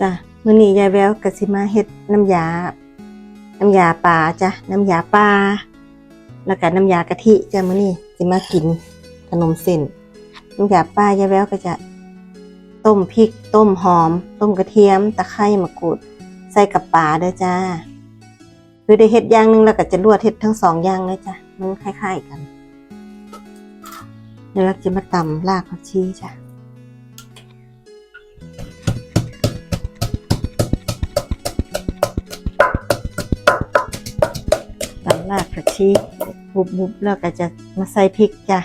จ้ะมื้อนี้ยายแววก็สิมาเฮ็ดน้ำยา น้ำยาปลาจ้ะน้ำยาปลาแล้วก็น้ำยากะทิจ้ะมื้อนี้สิมากินขนมเส้นน้ำยาปลายายแววก็จะ ต้มพริก ต้มหอม ต้มกระเทียม ตะไคร้มะกรูด ใส่กับปลาเด้อจ้าคือได้เฮ็ดอย่างหนึงแล้วก็จะรวดเฮ็ดทั้งสองอย่างเลยจ้ะมันคล้าย ๆกันเดี๋ยวเราจะมาตำรากผักชีจ้ะ รากผักชีบุบบุบแล้วก็จะมาใส่พริกจ้ะ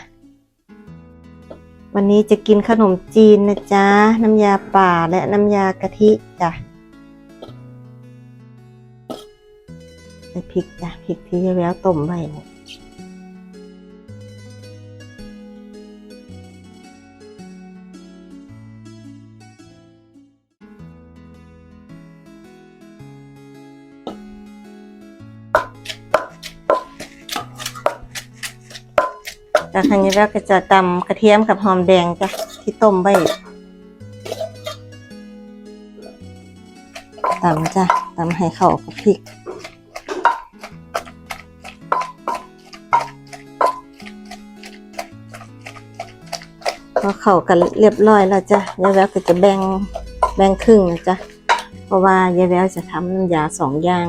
วันนี้จะกินขนมจีนนะจ๊ะ น้ำยาป่าและน้ำยากะทิจ้ะ ใส่พริกจ้ะพริกที่ยายแววต้มไว้ จากทางยายแววก็จะตำกระเทียมกับหอมแดงจ้ะที่ต้มไว้ตำจ้ะตำให้เข้ากับพริกพอเข้ากันเรียบร้อยแล้วจ้ะยายแววก็จะแบ่งแบ่งครึ่งนะจ๊ะเพราะว่ายายแววจะทำน้ำยาสองอย่าง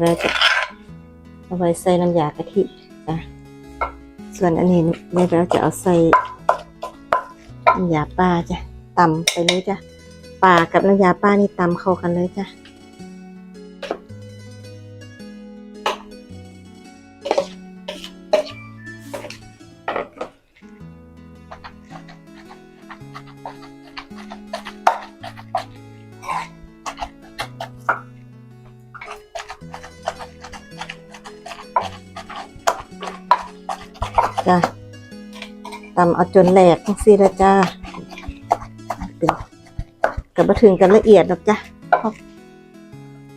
แววจะเอาไว้ใส่น้ำยากะทิจ้ะส่วนอันนี้แม่แววจะเอาใส่น้ำยาปลาจ้ะตำไปเลยจ้ะปลากับน้ำยาปลานี่ตำเข้ากันเลยจ้ะ จ้ะตำเอาจนแหลกทั้งสี่แล้วจ้าเป็นกับมาถึงกันละเอียดหรอกจ้ะ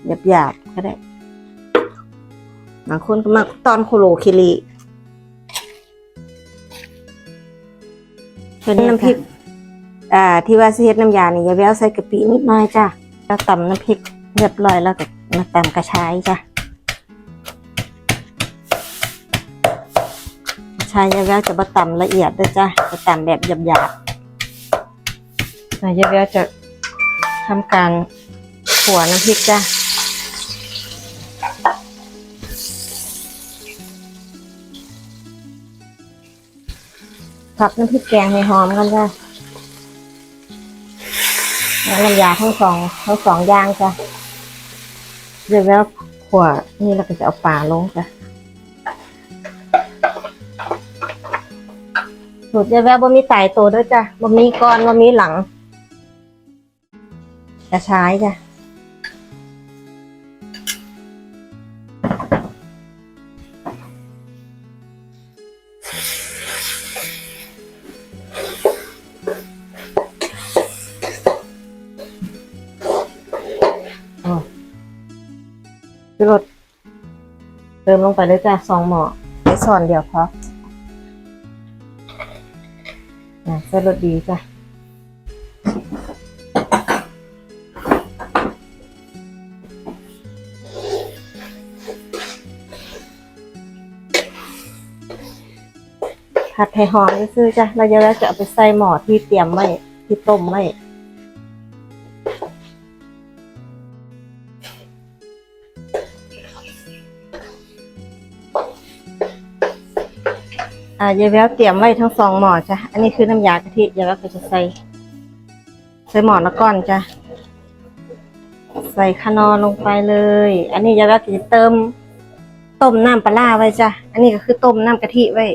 หยาบหยาบๆก็ได้บางคนก็มักตอนโคโลคิริเป็นน้ำพริก อ่า ที่ว่าสิเฮ็ดน้ำยานี่อย่าแววใส่กะปินิดหน่อยจ้ะแล้วตำน้ำพริกเรียบร้อยแล้วก็มาตำกระชายจ้ะ ชายายแววจะมาตำละเอียดด้วยจ้ะจะตำแบบหยาบๆนายายแววจะทำการขัวน้ำพริกจ้ะผัดน้ำพริกแกงให้หอมกันจ้ะแล้วน้ำยาทั้งสองทั้งสองอย่างจ้ะยายแววขัวนี่เราก็จะเอาปลาลงจ้ะ สูตรยายแววบ่มีสายตัวด้วยจ้ะบ่มีก้อนบ่มีหลังกระชายจ้ะอ๋อคือรสเติมลงไปเลยจ้ะสองหม้อใช้ส่วนเดียวพอ อะใส่รสดีจ้ะผัดไห้หอมซื้อจ้ะเราจะแล้วจะเอาไปใส่หม้อที่เตรียมไว้ที่ต้มไว้ อ่ายายแววเตรียมไว้ทั้งสองหม้อจ้ะ อันนี้คือน้ำยากะทิยายแววก็จะใส่ ใส่หม้อละก้อนจ้ะ ใส่ขนอลงไปเลย อันนี้ยายแววก็จะเติมต้มน้ำปลาไว้จ้ะ อันนี้ก็คือต้มน้ำกะทิไว้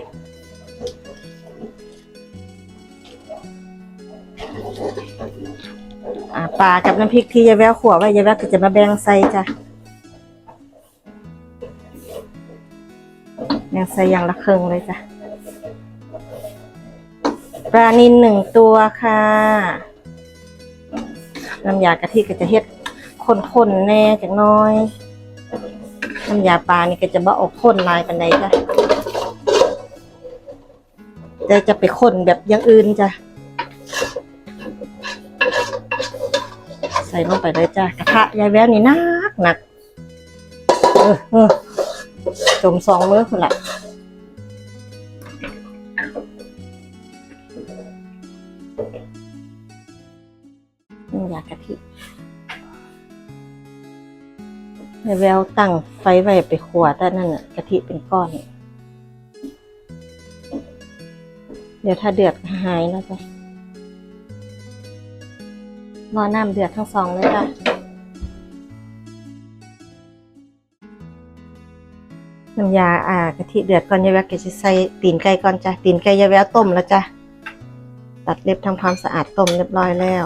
ปลากับน้ำพริกที่ยายแววขัวไว้ยายแววก็จะมาแบ่งใส่จ้ะแบ่งใส่อย่างละครึ่งเลยจ้ะ ปลานินหนึ่งตัวค่ะน้ำยากะทิก็จะเฮ็ดข้นๆแน่จังน้อยน้ำยาปลานี่ก็จะบ่ออกข้นลายปันใดจ้ะแต่จะไปคนแบบอย่างอื่นจ้ะใส่ลงไปเลยจ้ะกระทะยายแววนี่หนักหนักเออเออจมสองมือคุณละ ยายแววตั้งไฟไว้ไปขวดแต่นั่นน่ะกะทิเป็นก้อน เดี๋ยวถ้าเดือดหายแล้วจ้ะรอน้ำเดือดทั้งสองเลยจ้ะน้ำยาอ่ากะทิเดือดก่อนยายแววก็จะใส่ตีนไก่ก่อนจ้ะตีนไก่ยายแววต้มแล้วจ้ะตัดเล็บทำความสะอาดต้มเรียบร้อยแล้ว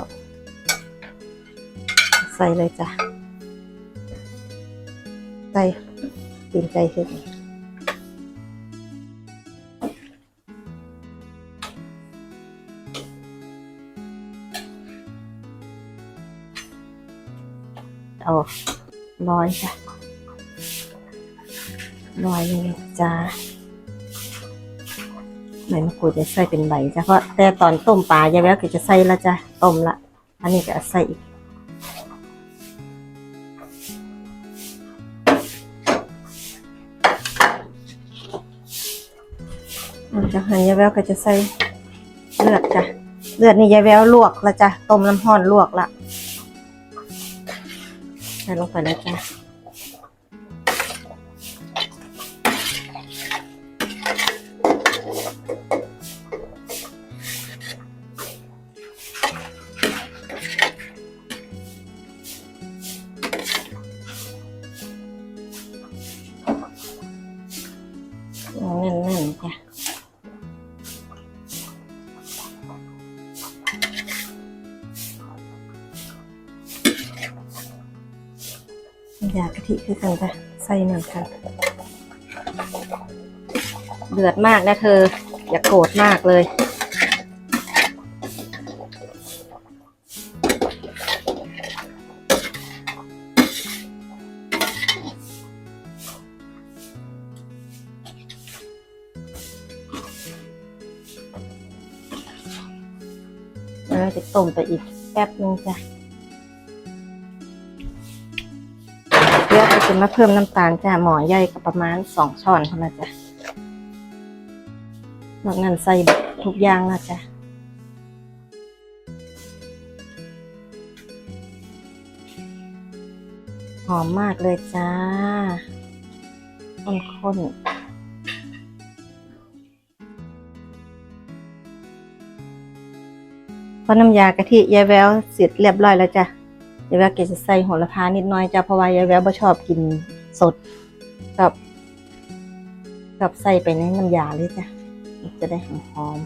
ใส่เลยจ้ะ ใส่ตีนไก่ขึ้นเอาร้อยจ้ะลอยเลยจ้าใบมะกรูดจะใส่เป็นใบจ้ะเพราะแต่ตอนต้มปลายายแววก็จะใส่ละจ้ะต้มละ อันนี้ก็ใส่อีก จากหันยายแววก็จะใส่เลือดจ้ะเลือดนี่ยายแววลวกละจ้ะต้มน้ำห้อนลวกละใส่ลงไปเลยจ้ะ ยากะทิคือกันจ้ะใส่เหมือนกัน เดือดมากนะเธอ อย่าโกรธมากเลย เราจะต้มไปอีกแป๊บนึงจ้ะ จะมาเพิ่มน้ำตาลจ้ะหมอใหญ่ก็ประมาณสองช้อนเท่านั้นจ้ะนอกนั้นใส่ทุกอย่างนะจ้ะหอมมากเลยจ้าข้นๆเพราะน้ำยากะทิยายแววเสร็จเรียบร้อยแล้วจ้ะ ยายแววเกจะใส่โหระพานิดหน้อยจ้ะเพราะว่ายายแววบ่ชอบกินสดกับ กับใส่ไปในน้ำยาเลยจ้ะจะได้หอม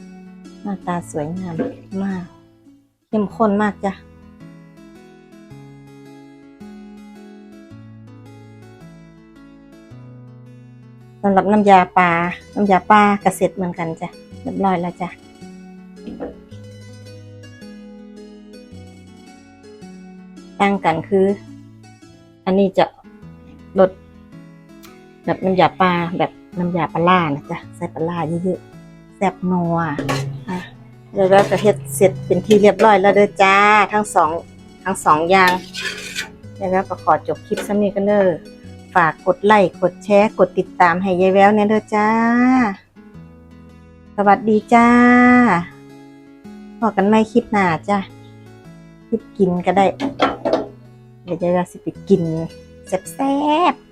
ๆหน้าตาสวยงามมาก เข้มข้นมากจ้ะสำหรับน้ำยาปลา น้ำยาปลากระเสร็จเหมือนกันจ้ะเรียบร้อยแล้วจ้ะ ต่างกันคือ อันนี้จะรสแบบน้ำยาปลาแบบน้ำยาปลาล่านะจ๊ะใส่ปลาล่าเยอะๆแซ่บนัวอะเดี๋ยวเระเฮ็ดเสร็จเป็นที่เรียบร้อยแล้วเด้อจ้า ทั้งสองทั้งสองอย่างแล้วก็ขอจบคลิปซ้ำนี้กันเด้อฝากกดไลค์กดแชร์กดติดตามให้ยายแววเนี่ยเด้อจ้า สวัสดีจ้าพอกันไม่คลิปหน้าจ้าคลิปกินก็ได้ เดี๋ยวจะสิไปกินแซ่บๆ